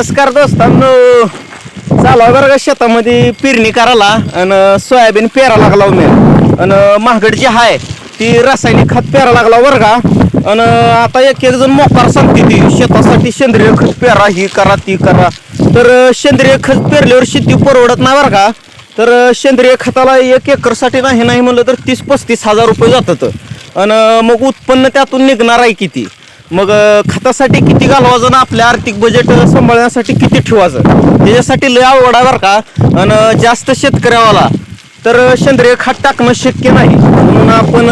नमस्कार दोस्तांनो. चालू आहे बरं का शेतामध्ये पेरणी करायला आणि सोयाबीन पेरा लागला मी आणि महागड जी आहे ती रासायनिक खत पेरा लागला बरं का. आणि आता एक एक जण मोकार सांगते ती शेतासाठी सेंद्रिय खत पेरा ही करा ती करा. तर सेंद्रिय खत पेरल्यावर शेती परवडत नाही बरं का. तर सेंद्रिय खताला एक एकरसाठी नाही नाही म्हणलं तर तीस पस्तीस हजार रुपये जातात. आणि मग उत्पन्न त्यातून निघणार आहे किती? मग खतासाठी किती घालवायचं ना आपल्या आर्थिक बजेट सांभाळण्यासाठी किती ठेवायचं? त्याच्यासाठी लय अवघड आहे बरं का. आणि जास्त शेतकऱ्यावाला तर सेंद्रिय खत टाकणं शक्य नाही. म्हणून आपण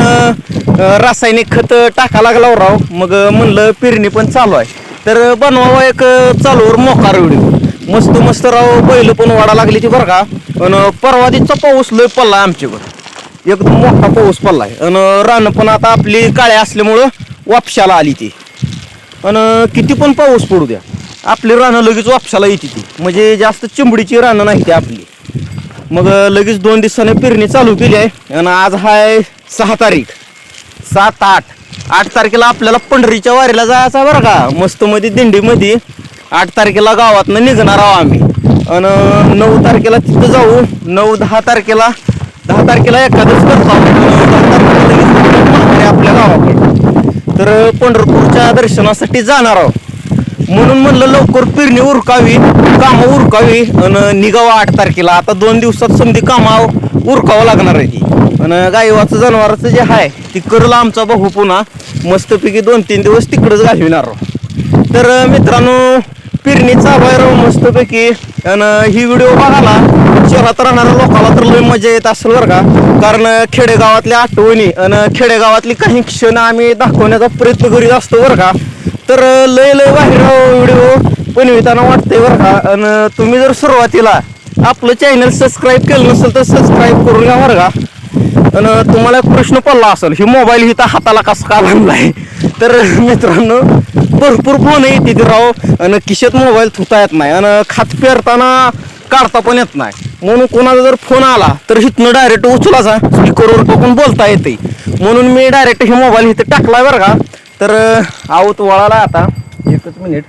रासायनिक खत टाका लागला राव. मग म्हणलं पेरणी पण चालू आहे. तर बनवावा एक चालूवर मोकार व्हिडिओ. मस्त मस्त राव बैल पण वाढा लागली ती बरं का. आणि परवा दिवचा पाऊस लय पडला आमच्यावर एकदम मोठा पाऊस पडला आहे आणि रानं पण आता आपली काळ्या असल्यामुळं वापशाला आली ती. आणि किती पण पाऊस पडू द्या. आपली रानं लगेच वापशाला येते ती. म्हणजे जास्त चिंबडीची रानं नाही ती आपली. मग लगेच दोन दिवसाने पेरणी चालू केली आहे. आणि आज आहे सहा तारीख. सात आठ. आठ तारखेला आपल्याला पंढरीच्या वारीला जायचा बरं का. मस्त मध्ये दिंडीमध्ये. आठ तारखेला गावातनं निघणार आहोत आम्ही. आणि नऊ तारखेला तिथं जाऊ. नऊ दहा तारखेला दहा तारखेला एखादंच करतो दहा तारखेला लगेच आपल्या गावाकडे. तर पंढरपूरच्या दर्शनासाठी जाणार आहोत. म्हणून म्हणलं लवकर पेरणी उरकावी कामं उरकावी आणि निघावं आठ तारखेला. आता दोन दिवसात समधी कामा उरकावं लागणार आहे ती. आणि गायवाचं जनावराचं जे आहे ती करला आमचा भाऊ पुन्हा. मस्तपैकी दोन तीन दिवस तिकडंच घालविणार आहोत. तर मित्रांनो पेरणी चालू आहे मस्तपैकी. आणि ही व्हिडिओ बघायला शहरात राहणाऱ्या लोकांना तर लय मजा येत असेल बरं का. कारण खेडेगावातल्या आठवणी आणि खेडेगावातली काही क्षण आम्ही दाखवण्याचा प्रयत्न करीत असतो बरं का. तर लय लय बाहेर व्हिडिओ बनविताना वाटते बरं का. आणि तुम्ही जर सुरुवातीला आपलं चॅनल सबस्क्राईब केलं नसेल तर सबस्क्राईब करून घ्या बरं का. आणि तुम्हाला एक प्रश्न पडला असेल ही मोबाईल ही तर हाताला कसा का आहे तर मित्रांनो भरपूर फोन येते ते राव. आणि किशेत मोबाईल थुता येत नाही. आणि खात पेरताना काढता पण येत नाही. म्हणून कोणाचा जर फोन आला तर हिथनं डायरेक्ट उचलाचा स्पीकरवर टाकून बोलता येते म्हणून मी डायरेक्ट हे मोबाईल इथे टाकला बरं का. तर आवत वळाला आता. एकच मिनिट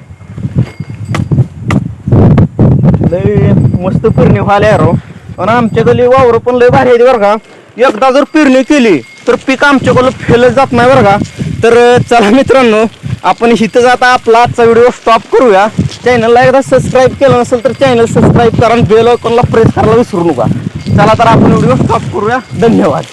लय मस्त पेरणी व्हायला राव. आणि आमच्याकडे वावर पण लय भारी आहे बरं का. एकदा जर पेरणी केली तर पीक आमच्याकडं फेलच जात नाही बरं का. तर चला मित्रांनो आपण इथं जाता आपला आजचा व्हिडिओ स्टॉप करूया. चॅनलला एकदा सबस्क्राईब केलं नसेल तर चॅनल सबस्क्राईब करा बेल आयकॉनला प्रेस करायला विसरू नका. चला तर आपण व्हिडिओ स्टॉप करूया. धन्यवाद.